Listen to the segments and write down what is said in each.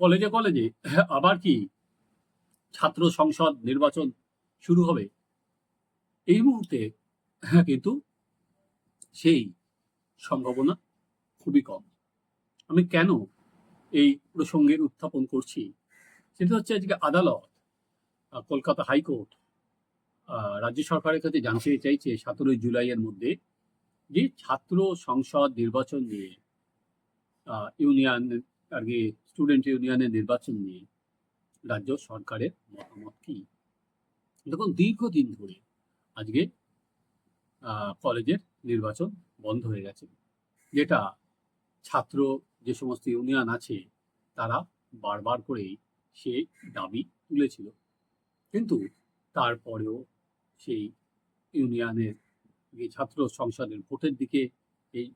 কলেজে কলেজে আবার কি ছাত্র সংসদ নির্বাচন শুরু হবে? এই মুহূর্তে কিন্তু সেই সম্ভাবনা খুবই কম। আমি কেন এই প্রসঙ্গের উত্থাপন করছি? সেটা হচ্ছে আজকে আদালত কলকাতা হাইকোর্ট রাজ্য সরকারের কাছে জানতে চাইছে সতেরোই জুলাইয়ের মধ্যে যে ছাত্র সংসদ নির্বাচন নিয়ে ইউনিয়ন আর কি স্টুডেন্ট ইউনিয়নের নির্বাচন নিয়ে রাজ্য সরকারের মতামত কি? দেখুন, দীর্ঘদিন ধরে আজকে কলেজের নির্বাচন বন্ধ হয়ে গেছে। যেটা ছাত্র যে সমস্ত ইউনিয়ন আছে, তারা বারবার করেই সে দাবি তুলেছিল। কিন্তু তারপরেও সেই ইউনিয়নের যে ছাত্র সংসদের ভোটের দিকে এই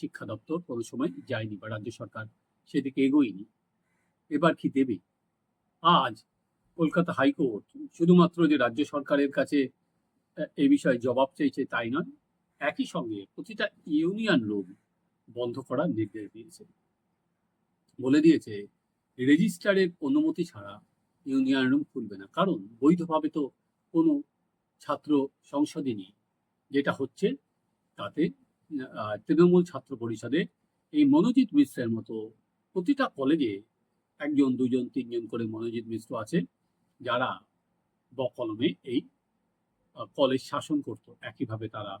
শিক্ষা দপ্তর কোনো সময় যায়নি বা রাজ্য সরকার সেদিকে এগোয়নি। এবার কি দেবে? আজ কলকাতা হাইকোর্ট শুধুমাত্র যে রাজ্য সরকারের কাছে এই বিষয়ে জবাব চাইছে তাই নয়, একই সঙ্গে প্রতিটা ইউনিয়ন রুম বন্ধ করার নির্দেশ দিয়েছে। বলে দিয়েছে রেজিস্ট্রারের অনুমতি ছাড়া ইউনিয়ন রুম খুলবে না। কারণ বৈধভাবে তো কোনো ছাত্র সংসদই নেই। যেটা হচ্ছে তাতে তৃণমূল ছাত্র পরিষদে এই মনোজিৎ মিশ্রের মতো প্রতিটা কলেজে একজন দুজন তিনজন করে মনোজিৎ মিশ্র আছে যারা বকলমে এই কলেজ শাসন করত। একইভাবে তারা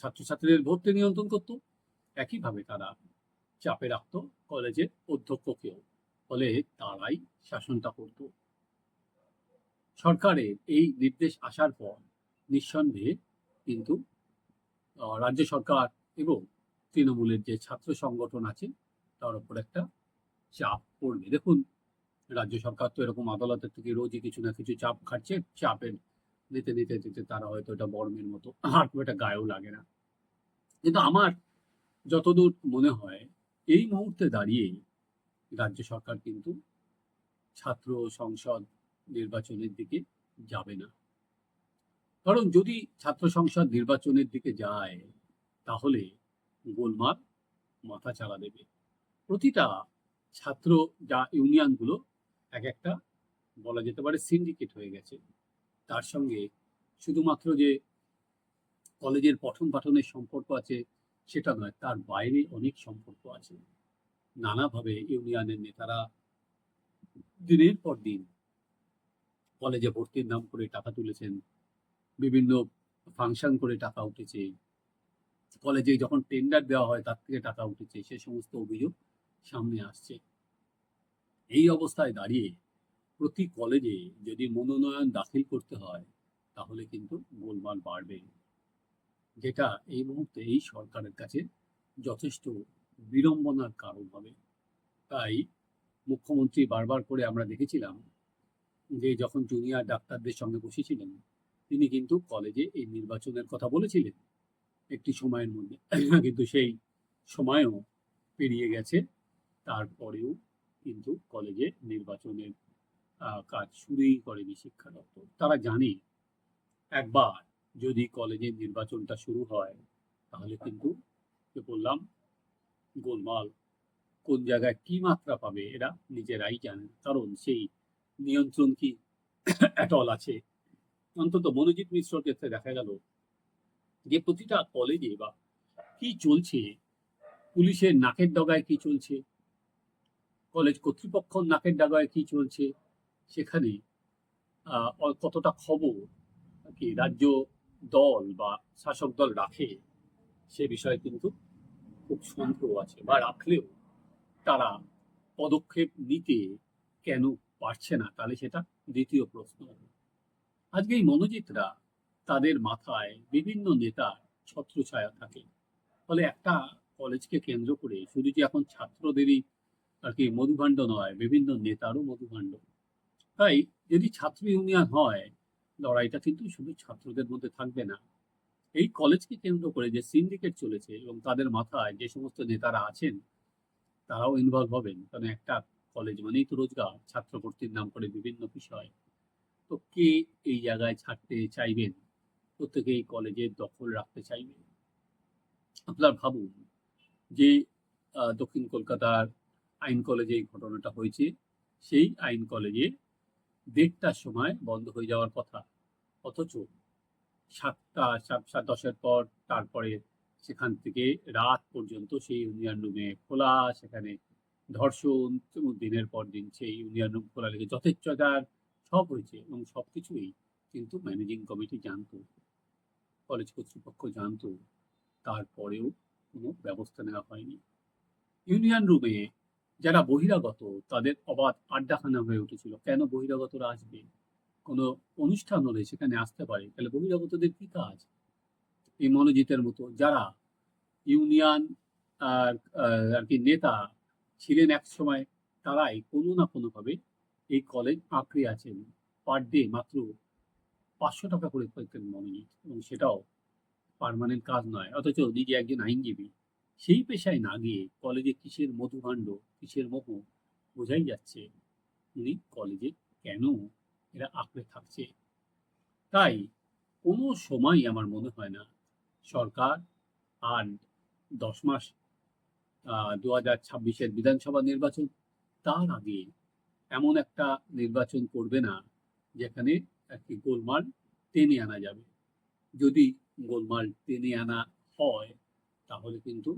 ছাত্রছাত্রীদের ভর্তি নিয়ন্ত্রণ করত। একইভাবে তারা চাপে রাখত কলেজের অধ্যক্ষকেও। ফলে তারাই শাসনটা করত। সরকারের এই নির্দেশ আসার পর নিঃসন্দেহে কিন্তু রাজ্য সরকার এবং তৃণমূলের যে ছাত্র সংগঠন আছে, তার উপর একটা চাপ পড়বে দেখুন, রাজ্য সরকার তো এরকম আদালতের থেকে রোজই কিছু না কিছু চাপ খাচ্ছে চাপের নিতে নিতে নিতে তারা হয়তো এটা বর্মের মতো আর খুব একটা গায়েও লাগে না। কিন্তু আমার যতদূর মনে হয়, এই মুহূর্তে দাঁড়িয়ে রাজ্য সরকার কিন্তু ছাত্র সংসদ নির্বাচনের দিকে যাবে না। কারণ যদি ছাত্র সংসদ নির্বাচনের দিকে যায়, তাহলে গোলমাল মাথা চালা দেবে। প্রতিটা ছাত্র যা ইউনিয়নগুলো এক একটা বলা যেতে পারে সিন্ডিকেট হয়ে গেছে। তার সঙ্গে শুধুমাত্র যে কলেজের পঠন পাঠনের সম্পর্ক আছে, সেটা নয়, তার বাইরে অনেক সম্পর্ক আছে। নানাভাবে ইউনিয়নের নেতারা দিনের পর দিন কলেজে ভর্তির নাম করে টাকা তুলেছেন, বিভিন্ন ফাংশন করে টাকা উঠেছে। কলেজে যখন টেন্ডার দেওয়া হয়, তার থেকে টাকা উঠেছে, সে সমস্ত অভিযোগ সামনে আসছে। এই অবস্থায় দাঁড়িয়ে প্রতি কলেজে যদি মনোনয়ন দাখিল করতে হয়, তাহলে কিন্তু গোলমাল বাড়বে। যেটা এই মুহূর্তে এই সরকারের কাছে যথেষ্ট বিড়ম্বনার কারণ হবে। তাই মুখ্যমন্ত্রী বারবার করে আমরা দেখেছিলাম যে যখন জুনিয়র ডাক্তারদের সঙ্গে বসেছিলেন, তিনি কিন্তু কলেজে এই নির্বাচনের কথা বলেছিলেন। একটি সময়ের মধ্যে। কিন্তু সেই সময়ও পেরিয়ে গেছে। তারপরেও কিন্তু কলেজে নির্বাচনের কাজ শুরুই করেনি শিক্ষা দপ্তর। তারা জানে, একবার যদি কলেজের নির্বাচনটা শুরু হয়, তাহলে কিন্তু যে বললাম, গোলমাল কোন জায়গায় কি মাত্রা পাবে এরা নিজেরাই জানে। কারণ সেই নিয়ন্ত্রণ কি অ্যাটল আছে? অন্তত মনোজিৎ মিশ্রর ক্ষেত্রে দেখা গেল যে প্রতিটা কলেজে বা কি চলছে? পুলিশের নাকের ডগায় কি চলছে? কলেজ কর্তৃপক্ষ নাকের ডাগায় কি চলছে সেখানে কতটা খবর কি রাজ্য দল বা শাসক দল রাখে সে বিষয়ে কিন্তু খুব সন্দেহ আছে বা রাখলেও তারা পদক্ষেপ নিতে কেন পারছে না? তাহলে সেটা দ্বিতীয় প্রশ্ন। আজকে এই মনোজিতরা তাদের মাথায় বিভিন্ন নেতার ছত্রছায়া থাকে। ফলে একটা কলেজকে কেন্দ্র করে শুধু যে এখন ছাত্রদেরই আর কি মধুভাণ্ড নয়, বিভিন্ন নেতারও মধুভাণ্ড তাই যদি ছাত্র ইউনিয়ন হয়, লড়াইটা কিন্তু শুধু ছাত্রদের মধ্যে থাকবে না। এই কলেজকে কেন্দ্র করে যে সিন্ডিকেট চলেছে এবং তাদের মাথায় যে সমস্ত নেতারা আছেন, তারাও ইনভলভ হবেন। কারণ একটা কলেজ মানেই তো রোজগার, ছাত্র ভর্তির নাম করে বিভিন্ন বিষয়। তো কে এই জায়গায় ছাড়তে চাইবেন? প্রত্যেকে এই কলেজের দখল রাখতে চাইবেন আপনার ভাবুন যে দক্ষিণ কলকাতার আইন কলেজে এই ঘটনাটা হয়েছে। সেই আইন কলেজে দেড়টার সময় বন্ধ হয়ে যাওয়ার কথা। অথচ সাতটা, সাত দশের পর তারপরে সেখান থেকে রাত পর্যন্ত সেই ইউনিয়ন রুমে খোলা, সেখানে ধর্ষণ, দিনের পর দিন সেই ইউনিয়ন রুম খোলা লেগে যথেচ্ছতার সব হয়েছে এবং সব কিছুই কিন্তু ম্যানেজিং কমিটি জানতো, কলেজ কর্তৃপক্ষ জানতো। তারপরেও কোনো ব্যবস্থা নেওয়া হয়নি। ইউনিয়ন রুমে যারা বহিরাগত, তাদের অবাধ আড্ডাখানা হয়ে উঠেছিল। কেন বহিরাগতরা আসবে? কোনো অনুষ্ঠান হলে সেখানে আসতে পারে। তাহলে বহিরাগতদের কি কাজ? এই মনোজিতের মতো যারা ইউনিয়ন আর আর কি নেতা ছিলেন এক সময়, তারাই কোনো না কোনোভাবে এই কলেজ আঁকড়ে আছেন। পার ডে মাত্র পাঁচশো টাকা করে পেতেন মনোজিৎ। এবং সেটাও পার্মানেন্ট কাজ নয়। অথচ নিজে একজন আইনজীবী। সেই পেশায় না গিয়ে কলেজে কিসের মধুভাণ্ড, কিসের মোহ বোঝাই যাচ্ছে? উনি কলেজে কেন এরা আঁকড়ে থাকছে? তাই কোনো সময় আমার মনে হয় না সরকার আর দশ মাস দু হাজার ছাব্বিশের বিধানসভা নির্বাচন, তার আগে এমন একটা নির্বাচন করবে না যেখানে একটি গোলমাল টেনে আনা যাবে। যদি গোলমাল টেনে আনা হয় তাহলে কিন্তু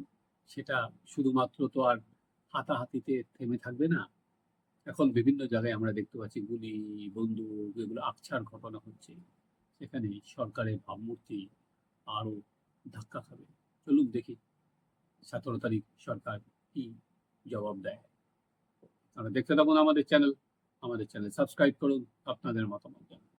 সেটা শুধুমাত্র তো আর হাতাহাতিতে থেমে থাকবে না। এখন বিভিন্ন জায়গায় আমরা দেখতে পাচ্ছি গুলি, বন্দুক এগুলো আকছার ঘটনা হচ্ছে। সেখানে সরকারের ভাবমূর্তি আরও ধাক্কা খাবে। চলুন দেখি সতেরো তারিখ সরকার কি জবাব দেয়। আমরা দেখতে থাকুন আমাদের চ্যানেল। আমাদের চ্যানেল সাবস্ক্রাইব করুন, আপনাদের মতামত জানান।